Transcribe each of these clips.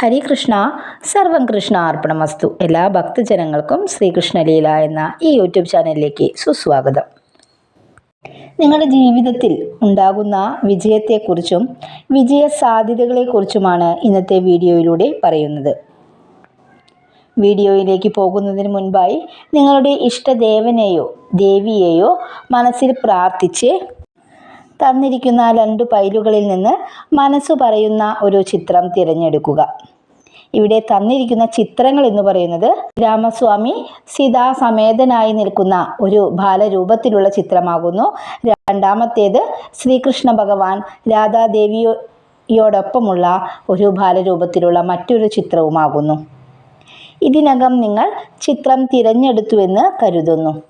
ഹരികൃഷ്ണ സർവം കൃഷ്ണ അർപ്പണമസ്തു. എല്ലാ ഭക്തജനങ്ങൾക്കും ശ്രീകൃഷ്ണലീല എന്ന ഈ യൂട്യൂബ് ചാനലിലേക്ക് സുസ്വാഗതം. നിങ്ങളുടെ ജീവിതത്തിൽ ഉണ്ടാകുന്ന വിജയത്തെക്കുറിച്ചും വിജയ സാധ്യതകളെക്കുറിച്ചുമാണ് ഇന്നത്തെ വീഡിയോയിലൂടെ പറയുന്നത്. വീഡിയോയിലേക്ക് പോകുന്നതിന് മുൻപായി നിങ്ങളുടെ ഇഷ്ടദേവനെയോ ദേവിയെയോ മനസ്സിൽ പ്രാർത്ഥിച്ച് തന്നിരിക്കുന്ന രണ്ട് പൈലുകളിൽ നിന്ന് മനസ്സ് പറയുന്ന ഒരു ചിത്രം തിരഞ്ഞെടുക്കുക. ഇവിടെ തന്നിരിക്കുന്ന ചിത്രങ്ങൾ എന്ന് പറയുന്നത് രാമസ്വാമി സീതാസമേതനായി നിൽക്കുന്ന ഒരു ബാലരൂപത്തിലുള്ള ചിത്രമാകുന്നു. രണ്ടാമത്തേത് ശ്രീകൃഷ്ണ ഭഗവാൻ രാധാദേവിയോടൊപ്പമുള്ള ഒരു ബാലരൂപത്തിലുള്ള മറ്റൊരു ചിത്രവുമാകുന്നു. ഇതിനകം നിങ്ങൾ ചിത്രം തിരഞ്ഞെടുത്തുവെന്ന് കരുതുന്നു.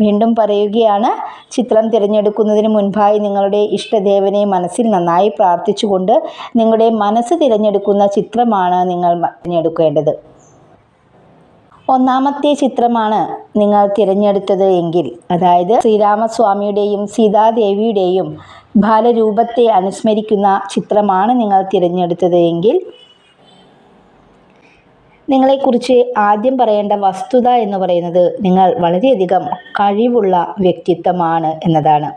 വീണ്ടും പറയുകയാണ് ചിത്രം തിരഞ്ഞെടുക്കുന്നതിന് മുൻപായി നിങ്ങളുടെ ഇഷ്ടദേവനെ മനസ്സിൽ നന്നായി പ്രാർത്ഥിച്ചുകൊണ്ട് നിങ്ങളുടെ മനസ്സ് തിരഞ്ഞെടുക്കുന്ന ചിത്രമാണ് നിങ്ങൾ തിരഞ്ഞെടുക്കേണ്ടത്. ഒന്നാമത്തെ ചിത്രമാണ് നിങ്ങൾ തിരഞ്ഞെടുത്തത് എങ്കിൽ അതായത് ശ്രീരാമസ്വാമിയുടെയും സീതാദേവിയുടെയും ബാലരൂപത്തെ അനുസ്മരിക്കുന്ന ചിത്രമാണ് നിങ്ങൾ തിരഞ്ഞെടുത്തത് എങ്കിൽ നിങ്ങളെക്കുറിച്ച് ആദ്യം പറയേണ്ട വസ്തുത എന്ന് പറയുന്നത് നിങ്ങൾ വളരെയധികം കഴിവുള്ള വ്യക്തിത്വമാണ് എന്നതാണ്.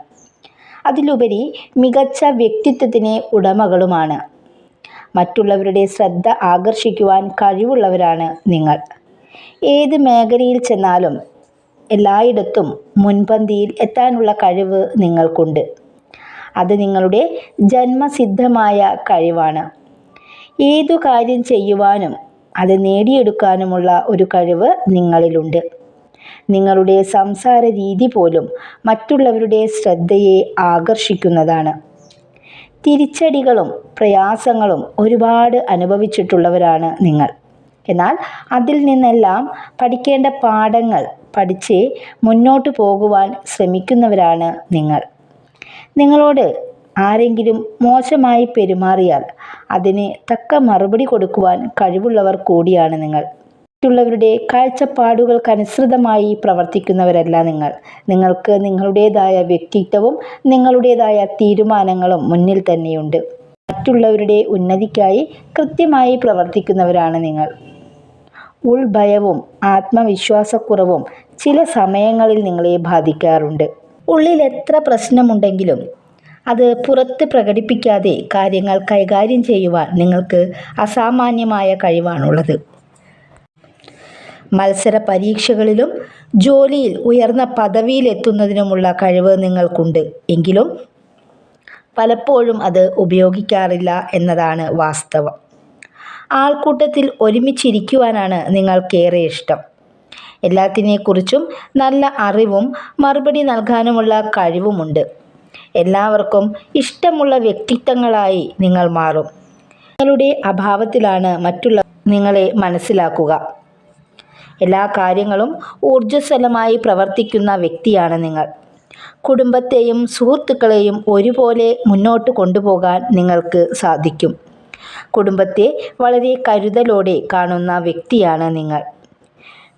അതിലുപരി മികച്ച വ്യക്തിത്വത്തിന് ഉടമകളുമാണ്. മറ്റുള്ളവരുടെ ശ്രദ്ധ ആകർഷിക്കുവാൻ കഴിവുള്ളവരാണ് നിങ്ങൾ. ഏത് മേഖലയിൽ ചെന്നാലും എല്ലായിടത്തും മുൻപന്തിയിൽ എത്താനുള്ള കഴിവ് നിങ്ങൾക്കുണ്ട്. അത് നിങ്ങളുടെ ജന്മസിദ്ധമായ കഴിവാണ്. ഏതു കാര്യം ചെയ്യുവാനും അത് നേടിയെടുക്കാനുമുള്ള ഒരു കഴിവ് നിങ്ങളിലുണ്ട്. നിങ്ങളുടെ സംസാര രീതി പോലും മറ്റുള്ളവരുടെ ശ്രദ്ധയെ ആകർഷിക്കുന്നതാണ്. തിരിച്ചടികളും പ്രയാസങ്ങളും ഒരുപാട് അനുഭവിച്ചിട്ടുള്ളവരാണ് നിങ്ങൾ. എന്നാൽ അതിൽ നിന്നെല്ലാം പഠിക്കേണ്ട പാഠങ്ങൾ പഠിച്ച് മുന്നോട്ട് പോകുവാൻ ശ്രമിക്കുന്നവരാണ് നിങ്ങൾ. നിങ്ങളോട് ആരെങ്കിലും മോശമായി പെരുമാറിയാൽ അതിന് തക്ക മറുപടി കൊടുക്കുവാൻ കഴിവുള്ളവർ കൂടിയാണ് നിങ്ങൾ. മറ്റുള്ളവരുടെ കാഴ്ചപ്പാടുകൾക്കനുസൃതമായി പ്രവർത്തിക്കുന്നവരല്ല നിങ്ങൾ. നിങ്ങൾക്ക് നിങ്ങളുടേതായ വ്യക്തിത്വവും നിങ്ങളുടേതായ തീരുമാനങ്ങളും മുന്നിൽ തന്നെയുണ്ട്. മറ്റുള്ളവരുടെ ഉന്നതിക്കായി കൃത്യമായി പ്രവർത്തിക്കുന്നവരാണ് നിങ്ങൾ. ഉൾഭയവും ആത്മവിശ്വാസക്കുറവും ചില സമയങ്ങളിൽ നിങ്ങളെ ബാധിക്കാറുണ്ട്. ഉള്ളിൽ എത്ര പ്രശ്നമുണ്ടെങ്കിലും അത് പുറത്ത് പ്രകടിപ്പിക്കാതെ കാര്യങ്ങൾ കൈകാര്യം ചെയ്യുവാൻ നിങ്ങൾക്ക് അസാമാന്യമായ കഴിവാണുള്ളത്. മത്സര പരീക്ഷകളിലും ജോലിയിൽ ഉയർന്ന പദവിയിലെത്തുന്നതിനുമുള്ള കഴിവ് നിങ്ങൾക്കുണ്ട്. എങ്കിലും പലപ്പോഴും അത് ഉപയോഗിക്കാറില്ല എന്നതാണ് വാസ്തവം. ആൾക്കൂട്ടത്തിൽ ഒരുമിച്ചിരിക്കുവാനാണ് നിങ്ങൾക്കേറെ ഇഷ്ടം. എല്ലാത്തിനെക്കുറിച്ചും നല്ല അറിവും മറുപടി നൽകാനുമുള്ള കഴിവുമുണ്ട്. എല്ലാവർക്കും ഇഷ്ടമുള്ള വ്യക്തിത്വങ്ങളായി നിങ്ങൾ മാറും. നിങ്ങളുടെ അഭാവത്തിലാണ് മറ്റുള്ള നിങ്ങളെ മനസ്സിലാക്കുക. എല്ലാ കാര്യങ്ങളും ഊർജസ്വലമായി പ്രവർത്തിക്കുന്ന വ്യക്തിയാണ് നിങ്ങൾ. കുടുംബത്തെയും സുഹൃത്തുക്കളെയും ഒരുപോലെ മുന്നോട്ട് കൊണ്ടുപോകാൻ നിങ്ങൾക്ക് സാധിക്കും. കുടുംബത്തെ വളരെ കരുതലോടെ കാണുന്ന വ്യക്തിയാണ് നിങ്ങൾ.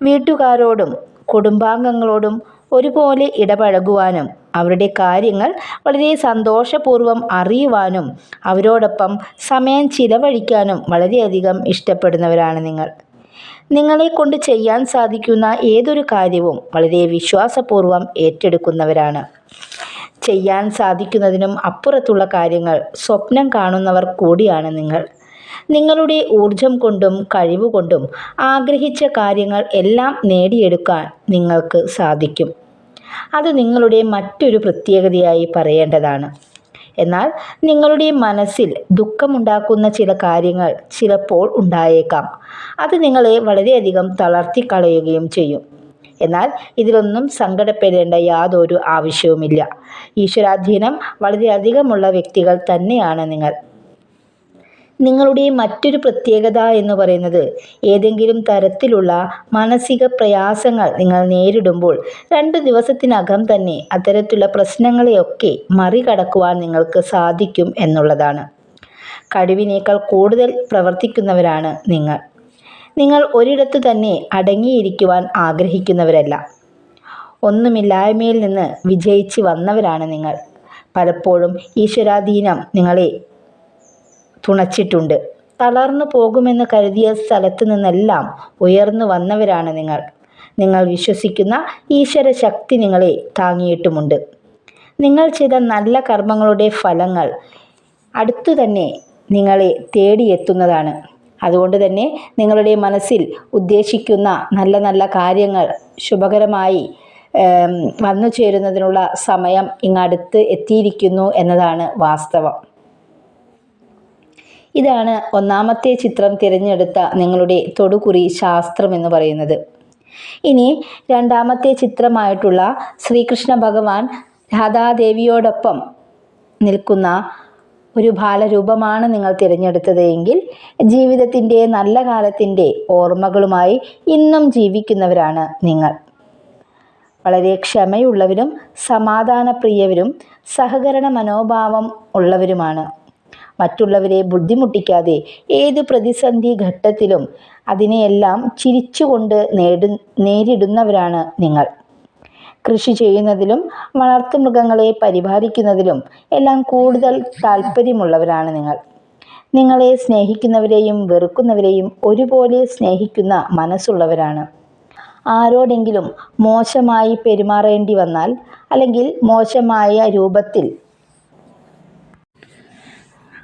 വീട്ടുകാരോടും കുടുംബാംഗങ്ങളോടും ഒരുപോലെ ഇടപഴകുവാനും അവരുടെ കാര്യങ്ങൾ വളരെ സന്തോഷപൂർവം അറിയുവാനും അവരോടൊപ്പം സമയം ചിലവഴിക്കാനും വളരെയധികം ഇഷ്ടപ്പെടുന്നവരാണ് നിങ്ങൾ. നിങ്ങളെ കൊണ്ട് ചെയ്യാൻ സാധിക്കുന്ന ഏതൊരു കാര്യവും വളരെ വിശ്വാസപൂർവം ഏറ്റെടുക്കുന്നവരാണ്. ചെയ്യാൻ സാധിക്കുന്നതിനും അപ്പുറത്തുള്ള കാര്യങ്ങൾ സ്വപ്നം കാണുന്നവർ കൂടിയാണ് നിങ്ങൾ. നിങ്ങളുടെ ഊർജം കൊണ്ടും കഴിവുകൊണ്ടും ആഗ്രഹിച്ച കാര്യങ്ങൾ എല്ലാം നേടിയെടുക്കാൻ നിങ്ങൾക്ക് സാധിക്കും. അത് നിങ്ങളുടെ മറ്റൊരു പ്രത്യേകതയായി പറയേണ്ടതാണ്. എന്നാൽ നിങ്ങളുടെ മനസ്സിൽ ദുഃഖമുണ്ടാക്കുന്ന ചില കാര്യങ്ങൾ ചിലപ്പോൾ ഉണ്ടായേക്കാം. അത് നിങ്ങളെ വളരെയധികം തളർത്തിക്കളയുകയും ചെയ്യും. എന്നാൽ ഇതിലൊന്നും സങ്കടപ്പെടേണ്ട യാതൊരു ആവശ്യവുമില്ല. ഈശ്വരാധീനം വളരെയധികമുള്ള വ്യക്തികൾ തന്നെയാണ് നിങ്ങൾ. നിങ്ങളുടെ മറ്റൊരു പ്രത്യേകത എന്ന് പറയുന്നത് ഏതെങ്കിലും തരത്തിലുള്ള മാനസിക പ്രയാസങ്ങൾ നിങ്ങൾ നേരിടുമ്പോൾ രണ്ട് ദിവസത്തിനകം തന്നെ അത്തരത്തിലുള്ള പ്രശ്നങ്ങളെയൊക്കെ മറികടക്കുവാൻ നിങ്ങൾക്ക് സാധിക്കും എന്നുള്ളതാണ്. കഴിവിനേക്കാൾ കൂടുതൽ പ്രവർത്തിക്കുന്നവരാണ് നിങ്ങൾ. നിങ്ങൾ ഒരിടത്ത് തന്നെ അടങ്ങിയിരിക്കുവാൻ ആഗ്രഹിക്കുന്നവരല്ല. ഒന്നുമില്ലായ്മയിൽ നിന്ന് വിജയിച്ച് വന്നവരാണ് നിങ്ങൾ. പലപ്പോഴും ഈശ്വരാധീനം നിങ്ങളെ തുണച്ചിട്ടുണ്ട്. തളർന്നു പോകുമെന്ന് കരുതിയ സ്ഥലത്തു നിന്നെല്ലാം ഉയർന്നു വന്നവരാണ് നിങ്ങൾ. നിങ്ങൾ വിശ്വസിക്കുന്ന ഈശ്വര ശക്തി നിങ്ങളെ താങ്ങിയിട്ടുമുണ്ട്. നിങ്ങൾ ചെയ്ത നല്ല കർമ്മങ്ങളുടെ ഫലങ്ങൾ അടുത്തു തന്നെ നിങ്ങളെ തേടിയെത്തുന്നതാണ്. അതുകൊണ്ട് തന്നെ നിങ്ങളുടെ മനസ്സിൽ ഉദ്ദേശിക്കുന്ന നല്ല നല്ല കാര്യങ്ങൾ ശുഭകരമായി വന്നു ചേരുന്നതിനുള്ള സമയം ഇങ്ങടുത്ത് എത്തിയിരിക്കുന്നു എന്നതാണ് വാസ്തവം. ഇതാണ് ഒന്നാമത്തെ ചിത്രം തിരഞ്ഞെടുത്ത നിങ്ങളുടെ തൊടുകുറി ശാസ്ത്രം എന്ന് പറയുന്നത്. ഇനി രണ്ടാമത്തെ ചിത്രമായിട്ടുള്ള ശ്രീകൃഷ്ണ ഭഗവാൻ രാധാദേവിയോടൊപ്പം നിൽക്കുന്ന ഒരു ബാലരൂപമാണ് നിങ്ങൾ തിരഞ്ഞെടുത്തത് എങ്കിൽ ജീവിതത്തിന്റെ നല്ല കാലത്തിന്റെ ഓർമ്മകളുമായി ഇന്നും ജീവിക്കുന്നവരാണ് നിങ്ങൾ. വളരെ ക്ഷമയുള്ളവരും സമാധാനപ്രിയവരും സഹകരണ മനോഭാവം ഉള്ളവരുമാണ് മറ്റുള്ളവരെ ബുദ്ധിമുട്ടിക്കാതെ ഏത് പ്രതിസന്ധി ഘട്ടത്തിലും അതിനെയെല്ലാം ചിരിച്ചുകൊണ്ട് നേടു നേരിടുന്നവരാണ് നിങ്ങൾ. കൃഷി ചെയ്യുന്നതിലും വളർത്തുമൃഗങ്ങളെ പരിപാലിക്കുന്നതിലും എല്ലാം കൂടുതൽ താല്പര്യമുള്ളവരാണ് നിങ്ങൾ. നിങ്ങളെ സ്നേഹിക്കുന്നവരെയും വെറുക്കുന്നവരെയും ഒരുപോലെ സ്നേഹിക്കുന്ന മനസ്സുള്ളവരാണ്. ആരോടെങ്കിലും മോശമായി പെരുമാറേണ്ടി വന്നാൽ അല്ലെങ്കിൽ മോശമായ രൂപത്തിൽ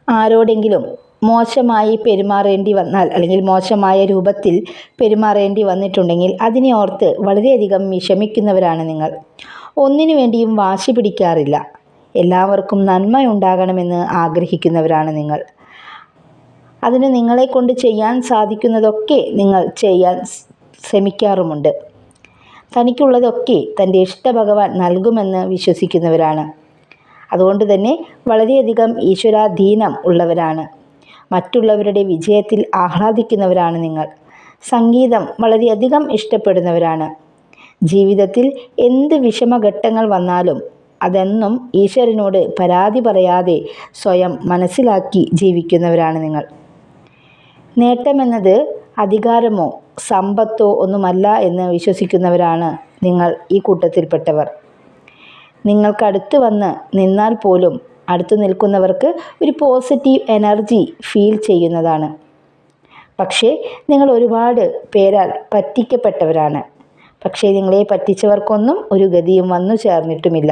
ആരോടെങ്കിലും മോശമായി പെരുമാറേണ്ടി വന്നാൽ അല്ലെങ്കിൽ മോശമായ രൂപത്തിൽ പെരുമാറേണ്ടി വന്നിട്ടുണ്ടെങ്കിൽ അതിനെ ഓർത്ത് വളരെയധികം വിഷമിക്കുന്നവരാണ് നിങ്ങൾ. ഒന്നിനു വേണ്ടിയും വാശി പിടിക്കാറില്ല. എല്ലാവർക്കും നന്മയുണ്ടാകണമെന്ന് ആഗ്രഹിക്കുന്നവരാണ് നിങ്ങൾ. അതിന് നിങ്ങളെ കൊണ്ട് ചെയ്യാൻ സാധിക്കുന്നതൊക്കെ നിങ്ങൾ ചെയ്യാൻ ശ്രമിക്കാറുമുണ്ട്. തനിക്കുള്ളതൊക്കെ തന്റെ ഇഷ്ടഭഗവാൻ നൽകുമെന്ന് വിശ്വസിക്കുന്നവരാണ്. അതുകൊണ്ട് തന്നെ വളരെയധികം ഈശ്വരാധീനം ഉള്ളവരാണ്. മറ്റുള്ളവരുടെ വിജയത്തിൽ ആഹ്ലാദിക്കുന്നവരാണ് നിങ്ങൾ. സംഗീതം വളരെയധികം ഇഷ്ടപ്പെടുന്നവരാണ്. ജീവിതത്തിൽ എന്ത് വിഷമഘട്ടങ്ങൾ വന്നാലും അതെന്നും ഈശ്വരനോട് പരാതി പറയാതെ സ്വയം മനസ്സിലാക്കി ജീവിക്കുന്നവരാണ് നിങ്ങൾ. നേട്ടമെന്നത് അധികാരമോ സമ്പത്തോ ഒന്നുമല്ല എന്ന് വിശ്വസിക്കുന്നവരാണ് നിങ്ങൾ ഈ കൂട്ടത്തിൽപ്പെട്ടവർ. നിങ്ങൾക്കടുത്ത് വന്ന് നിന്നാൽ പോലും അടുത്ത് നിൽക്കുന്നവർക്ക് ഒരു പോസിറ്റീവ് എനർജി ഫീൽ ചെയ്യുന്നതാണ്. പക്ഷേ നിങ്ങൾ ഒരുപാട് പേരാൽ പറ്റിക്കപ്പെട്ടവരാണ്. പക്ഷേ നിങ്ങളെ പറ്റിച്ചവർക്കൊന്നും ഒരു ഗതിയും വന്നു ചേർന്നിട്ടുമില്ല.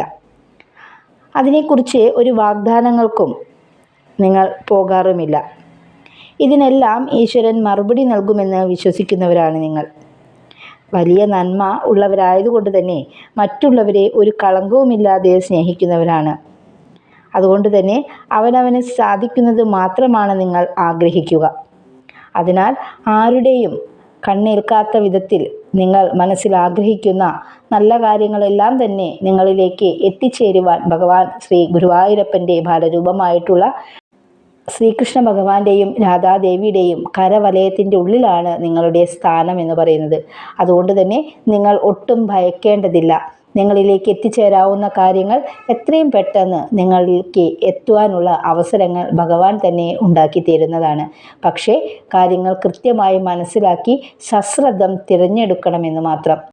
അതിനെക്കുറിച്ച് ഒരു വാഗ്ദാനങ്ങൾക്കും നിങ്ങൾ പോകാറുമില്ല. ഇതിനെല്ലാം ഈശ്വരൻ മറുപടി നൽകുമെന്ന് വിശ്വസിക്കുന്നവരാണ് നിങ്ങൾ. വലിയ നന്മ ഉള്ളവരായതുകൊണ്ട് തന്നെ മറ്റുള്ളവരെ ഒരു കളങ്കവുമില്ലാതെ സ്നേഹിക്കുന്നവരാണ് അതുകൊണ്ട് തന്നെ അവനവന് സാധിക്കുന്നത് മാത്രമാണ് നിങ്ങൾ ആഗ്രഹിക്കുക. അതിനാൽ ആരുടെയും കണ്ണേൽക്കാത്ത വിധത്തിൽ നിങ്ങൾ മനസ്സിൽ ആഗ്രഹിക്കുന്ന നല്ല കാര്യങ്ങളെല്ലാം തന്നെ നിങ്ങളിലേക്ക് എത്തിച്ചേരുവാൻ ഭഗവാൻ ശ്രീ ഗുരുവായൂരപ്പന്റെ ബാലരൂപമായിട്ടുള്ള ശ്രീകൃഷ്ണ ഭഗവാന്റെയും രാധാദേവിയുടെയും കരവലയത്തിന്റെ ഉള്ളിലാണ് നിങ്ങളുടെ സ്ഥാനം എന്ന് പറയുന്നത്. അതുകൊണ്ട് തന്നെ നിങ്ങൾ ഒട്ടും ഭയക്കേണ്ടതില്ല. നിങ്ങളിലേക്ക് എത്തിച്ചേരാവുന്ന കാര്യങ്ങൾ എത്രയും പെട്ടെന്ന് നിങ്ങളിലേക്ക് എത്തുവാനുള്ള അവസരങ്ങൾ ഭഗവാൻ തന്നെ ഉണ്ടാക്കി തരുന്നതാണ്. പക്ഷേ കാര്യങ്ങൾ കൃത്യമായി മനസ്സിലാക്കി സശ്രദ്ധം തിരഞ്ഞെടുക്കണമെന്ന് മാത്രം.